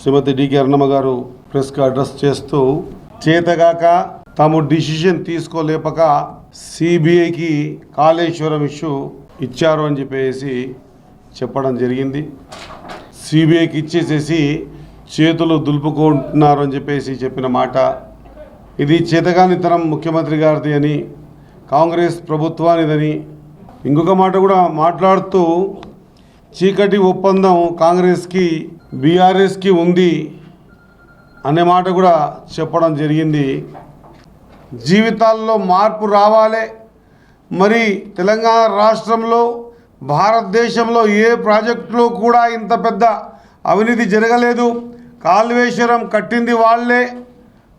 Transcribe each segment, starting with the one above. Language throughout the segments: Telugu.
శ్రీమతి డికే అరుణమ్మ గారు ప్రెస్కి అడ్రస్ చేస్తూ చేతగాక తాము డిసిషన్ తీసుకోలేపక సిబిఐకి కాళేశ్వరం ఇష్యూ ఇచ్చారు అని చెప్పేసి చెప్పడం జరిగింది. సిబిఐకి ఇచ్చేసేసి చేతులు దులుపుకుంటున్నారు అని చెప్పేసి చెప్పిన మాట. ఇది చేతగానితనం ముఖ్యమంత్రి గారిది అని కాంగ్రెస్ ప్రభుత్వానిదని ఇంకొక మాట కూడా మాట్లాడుతూ చీకటి ఒప్పందం కాంగ్రెస్కి బీఆర్ఎస్కి ఉంది అనే మాట కూడా చెప్పడం జరిగింది. జీవితాల్లో మార్పు రావాలి. మరి తెలంగాణ రాష్ట్రంలో భారతదేశంలో ఏ ప్రాజెక్టులో కూడా ఇంత పెద్ద అవినీతి జరగలేదు. కాల్వేశ్వరం కట్టింది వాళ్ళే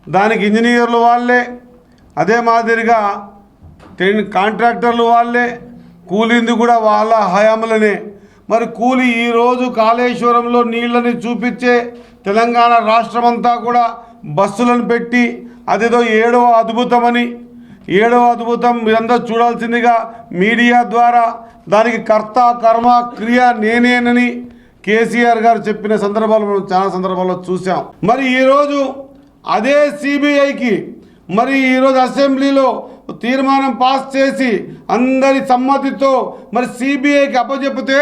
దానికి ఇంజనీర్లు వాళ్ళే అదే మాదిరిగా టెన్ కాంట్రాక్టర్లు వాళ్ళే కూలింది కూడా వాళ్ళ హయాంలోనే. మరి కూలి ఈరోజు కాళేశ్వరంలో నీళ్ళని చూపించే తెలంగాణ రాష్ట్రమంతా కూడా బస్సులను పెట్టి అదేదో ఏడవ అద్భుతమని ఏడవ అద్భుతం మీరందరూ చూడాల్సిందిగా మీడియా ద్వారా దానికి కర్త కర్మ క్రియ నేనేనని కేసీఆర్ గారు చెప్పిన సందర్భాలు మనం చాలా సందర్భాల్లో చూసాం మరి ఈరోజు అదే సిబిఐకి మరి ఈరోజు అసెంబ్లీలో తీర్మానం పాస్ చేసి అందరి సమ్మతితో మరి సిబిఐకి అప్పచెప్పితే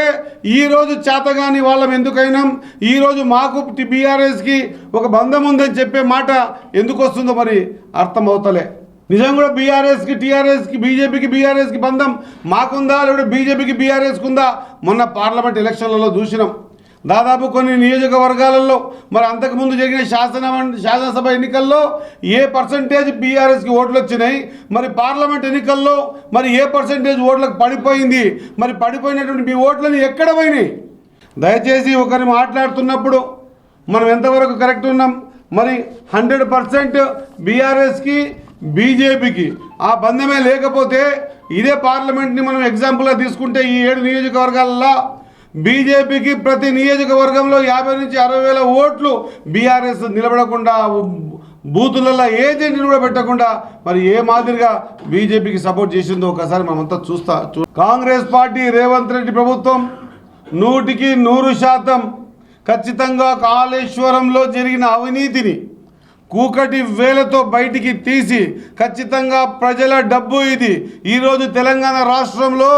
ఈరోజు చేతగాని వాళ్ళం ఎందుకైనా? ఈరోజు మాకు బీఆర్ఎస్కి ఒక బంధం ఉందని చెప్పే మాట ఎందుకు వస్తుందో మరి అర్థమవుతలే. నిజం కూడా బీఆర్ఎస్కి టీఆర్ఎస్కి బీజేపీకి బీఆర్ఎస్కి బంధం మాకుందా? లేకపోతే బీజేపీకి బీఆర్ఎస్కి ఉందా మొన్న పార్లమెంట్ ఎలక్షన్లలో చూసినాం. దాదాపు కొన్ని నియోజకవర్గాలలో మరి అంతకుముందు జరిగిన శాసన శాసనసభ ఎన్నికల్లో ఏ పర్సంటేజ్ బీఆర్ఎస్కి ఓట్లు వచ్చినాయి మరి పార్లమెంట్ ఎన్నికల్లో మరి ఏ పర్సంటేజ్ ఓట్లకు పడిపోయింది మరి పడిపోయినటువంటి మీ ఓట్లని ఎక్కడ పోయినాయి? దయచేసి ఒకరిని మాట్లాడుతున్నప్పుడు మనం ఎంతవరకు కరెక్ట్ ఉన్నాం? మరి హండ్రెడ్ పర్సెంట్ బీఆర్ఎస్కి బీజేపీకి ఆ బంధమే లేకపోతే ఇదే పార్లమెంట్ని మనం ఎగ్జాంపుల్గా తీసుకుంటే ఈ ఏడు నియోజకవర్గాలలో బీజేపీకి ప్రతి నియోజకవర్గంలో యాభై నుంచి అరవై వేల ఓట్లు బీఆర్ఎస్ నిలబడకుండా బూతులలో ఏజెంట్ని కూడా పెట్టకుండా మరి ఏ మాదిరిగా బీజేపీకి సపోర్ట్ చేసిందో ఒకసారి మనమంతా చూస్తా కాంగ్రెస్ పార్టీ రేవంత్ రెడ్డి ప్రభుత్వం నూటికి నూరు శాతం ఖచ్చితంగా కాళేశ్వరంలో జరిగిన అవినీతిని కూకటి వేలతో బయటికి తీసి ఖచ్చితంగా ప్రజల డబ్బు ఇది. ఈరోజు తెలంగాణ రాష్ట్రంలో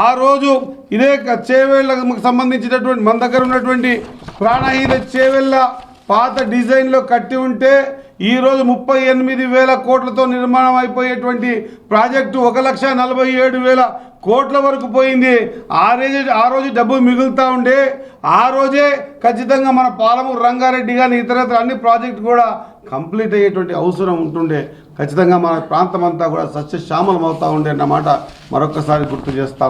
ఆ రోజు ఇదే క- చేవేళ్ళకు సంబంధించినటువంటి మన దగ్గర ఉన్నటువంటి ప్రాణహీన చేవెళ్ళ పాత డిజైన్లో కట్టి ఉంటే ఈరోజు ముప్పై ఎనిమిది వేల కోట్లతో నిర్మాణం అయిపోయేటువంటి ప్రాజెక్టు ఒక లక్ష నలభై ఏడు వేల కోట్ల వరకు పోయింది. ఆ రోజు ఆ రోజు డబ్బు మిగులుతూ ఉండే ఆ రోజే ఖచ్చితంగా మన పాలమూరు రంగారెడ్డి కానీ ఇతరత్ర అన్ని ప్రాజెక్టు కూడా కంప్లీట్ అయ్యేటువంటి అవసరం ఉంటుండే. ఖచ్చితంగా మన ప్రాంతం అంతా కూడా సస్యశ్యామలం అవుతూ ఉండే అన్నమాట మరొకసారి గుర్తు చేస్తా